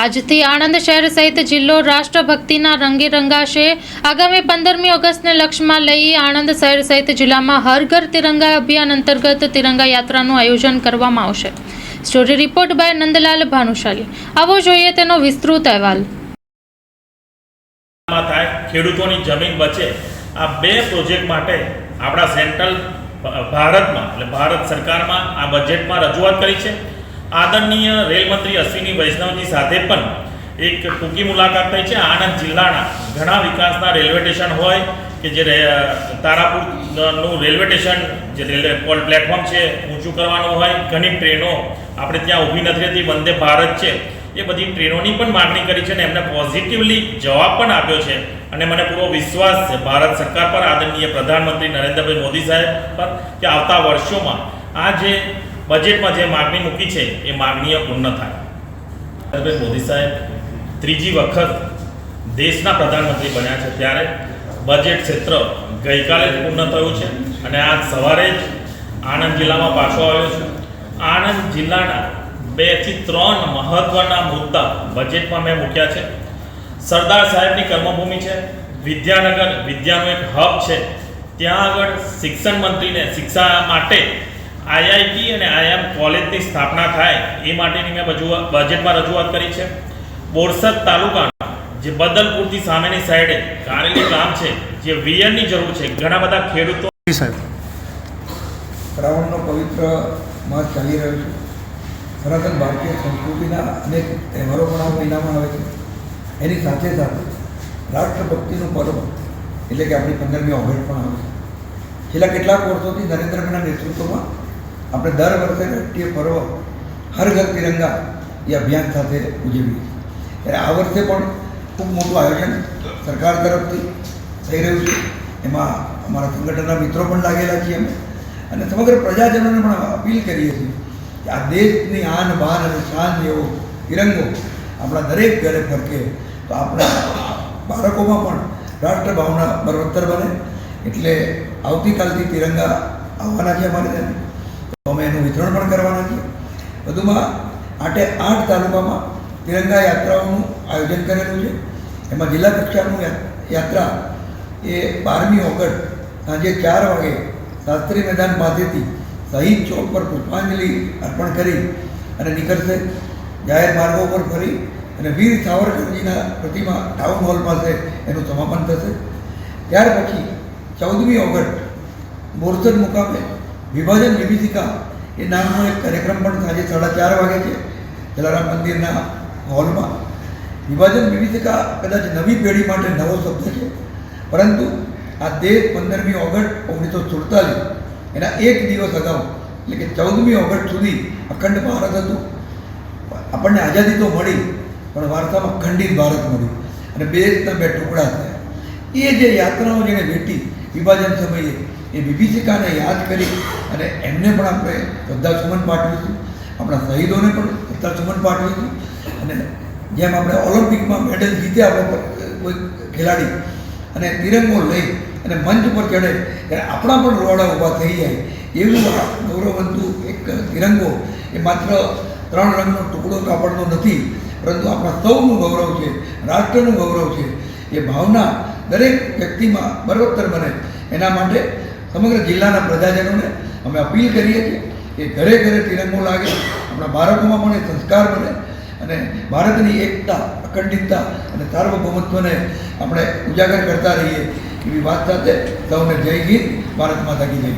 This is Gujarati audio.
આજથી આણંદ શહેર સહિત જિલ્લો રાષ્ટ્રભક્તિના રંગે રંગાશે. આગામી પંદરમી ઓગસ્ટને લક્ષ્યમાં લઈ આણંદ શહેર સહિત જિલ્લામાં હર ઘર તિરંગા અભિયાન અંતર્ગત તિરંગા યાત્રાનું આયોજન કરવામાં આવશે. Story report by Nandlal Bhanushali. આવો જોઈએ તેનો વિસ્તૃત અહેવાલ. થાય, ખેડૂતોની જમીન બચે. આ બે પ્રોજેક્ટ માટે આપણા સેન્ટ્રલ ભારતમાં, એટલે ભારત સરકારમાં આ બજેટમાં રજૂઆત કરી છે. આદરણીય રેલ મંત્રી અશ્વિની વૈષ્ણવજી સાથે પણ એક ટૂંકી મુલાકાત થઈ છે. આણંદ જિલ્લાના ઘણા વિકાસના રેલવે સ્ટેશન હોય કે જે તારાપુરનું રેલવે સ્ટેશન, જે રેલવે પ્લેટફોર્મ છે, ઊંચું કરવાનું હોય, ઘણી ટ્રેનો આપણે ત્યાં ઊભી નથી રહેતી વંદે ભારત છે. એ બધી ટ્રેનોની પણ માગણી કરી છે અને એમને પોઝિટિવલી જવાબ પણ આપ્યો છે. અને મને પૂરો વિશ્વાસ છે. ભારત સરકાર પર આદરણીય પ્રધાનમંત્રી નરેન્દ્રભાઈ મોદી સાહેબ પર કે આવતા વર્ષોમાં આ જે બજેટમાં જે માગણી મૂકી છે, એ માગણીઓ પૂર્ણ થાય. નરેન્દ્રભાઈ મોદી સાહેબ ત્રીજી વખત દેશના પ્રધાનમંત્રી બન્યા છે. ત્યારે બજેટ ક્ષેત્ર ગઈકાલે જ પૂર્ણ થયું છે અને આજ સવારે જ આણંદ જિલ્લામાં પાછો આવ્યો છું. આણંદ જિલ્લાના બેથી ત્રણ મહત્વના મુદ્દા બજેટમાં મેં મૂક્યા છે. સરદાર સાહેબની કર્મભૂમિ છે, વિદ્યાનગર વિદ્યાનું એક હબ છે. ત્યાં આગળ શિક્ષણ મંત્રીને શિક્ષા માટે આઈઆઈટી અને આઈઆમ કોલેજની સ્થાપના થાય એ માટેની મેં રજૂઆત બજેટમાં રજૂઆત કરી છે. બોરસદ તાલુકાના જે બદલપુરથી સામેની સાઈડે કારેલી ગામ છે જે વિયરની જરૂર છે ઘણા બધા ખેડૂતો સાહેબ. શ્રાવણનો પવિત્ર માસ ચાલી રહ્યો છે. સનાતન ભારતીય સંસ્કૃતિના અનેક તહેવારો પણ આ મહિનામાં આવે છે. એની સાથે સાથે રાષ્ટ્રભક્તિનું પર્વ એટલે કે આપણી પંદરમી ઓગસ્ટ પણ આવે છે. છેલ્લા કેટલાક વર્ષોથી નરેન્દ્રભાઈના નેતૃત્વમાં આપણે દર વર્ષે રાષ્ટ્રીય પર્વ હર ઘર તિરંગા એ અભિયાન સાથે ઉજવીએ ત્યારે આ વર્ષે પણ ખૂબ મોટું આયોજન સરકાર તરફથી થઈ રહ્યું છે. એમાં અમારા સંગઠનના મિત્રો પણ લાગેલા છીએ અમે. અને સમગ્ર પ્રજાજનોને પણ અપીલ કરીએ છીએ કે આ દેશની આન બાન અને શાન એવો તિરંગો આપણા દરેક ઘરે ફરકે તો આપણા બાળકોમાં પણ રાષ્ટ્ર ભાવના બળવત્તર બને. એટલે આવતીકાલથી તિરંગા આવવાના છે અમારે ત્યાં. અમે એનું વિતરણ પણ કરવાના છીએ. વધુમાં આઠે આઠ તાલુકામાં તિરંગા યાત્રાઓનું આયોજન કરેલું છે. એમાં જિલ્લા કક્ષાનું યાત્રા એ બારમી ઓગસ્ટ સાંજે ચાર વાગે શાસ્ત્રી મેદાન પાસેથી શહીદ ચોક પર પુષ્પાંજલિ અર્પણ કરી અને નીકળશે. જાહેર માર્ગો પર ફરી અને વીર સાવરકરજીના પ્રતિમા ટાઉન હોલ પાસે એનું સમાપન થશે. ત્યાર પછી ચૌદમી ઓગસ્ટ બોરસદ મુકામે વિભાજન વિભીષિકા એ નામનો એક કાર્યક્રમ પણ સાંજે સાડા ચાર વાગે છે. જલારામ મંદિરના હોલમાં. વિભાજન વિવિધતા કદાચ નવી પેઢી માટે નવો શબ્દ છે. પરંતુ આ દેશ પંદરમી ઓગસ્ટ ઓગણીસો સુડતાલીસ, એના એક દિવસ અગાઉ, એટલે કે ચૌદમી ઓગસ્ટ સુધી અખંડ ભારત હતું. આપણને આઝાદી તો મળી, પણ વાર્તામાં ખંડિત ભારત મળ્યું. અને બે દેશના બે ટુકડા થયા. એ જે યાત્રાઓ જેણે વેઠી વિભાજન સમયે એ વિભીષિકાને યાદ કરી અને એમને પણ આપણે શ્રદ્ધાસુમન પાઠવીશું આપણા શહીદોને પણ શ્રદ્ધાસુમન પાઠવીશું અને જેમ આપણે ઓલિમ્પિકમાં મેડલ જીતે આપણો કોઈ ખેલાડી અને તિરંગો લઈ અને મંચ પર ચડે, ત્યારે આપણા પણ રોવાડા ઊભા થઈ જાય. એવું આ ગૌરવવંતુ એક તિરંગો એ માત્ર ત્રણ રંગનો ટુકડો કાપડનો નથી, પરંતુ આપણા સૌનું ગૌરવ છે, રાષ્ટ્રનું ગૌરવ છે. એ ભાવના દરેક વ્યક્તિમાં બરોબર બને. એના માટે સમગ્ર જિલ્લાના પ્રજાજનોને અમે અપીલ કરીએ છીએ કે ઘરે ઘરે તિરંગો લાગે, આપણા બાળકોમાં પણ એ સંસ્કાર બને અને ભારતની એકતા, અખંડિતતા અને સાર્વભૌમત્વને આપણે ઉજાગર કરતા રહીએ એવી વાત સાથે સૌને જય હિન્દ, ભારત માતા કી જય.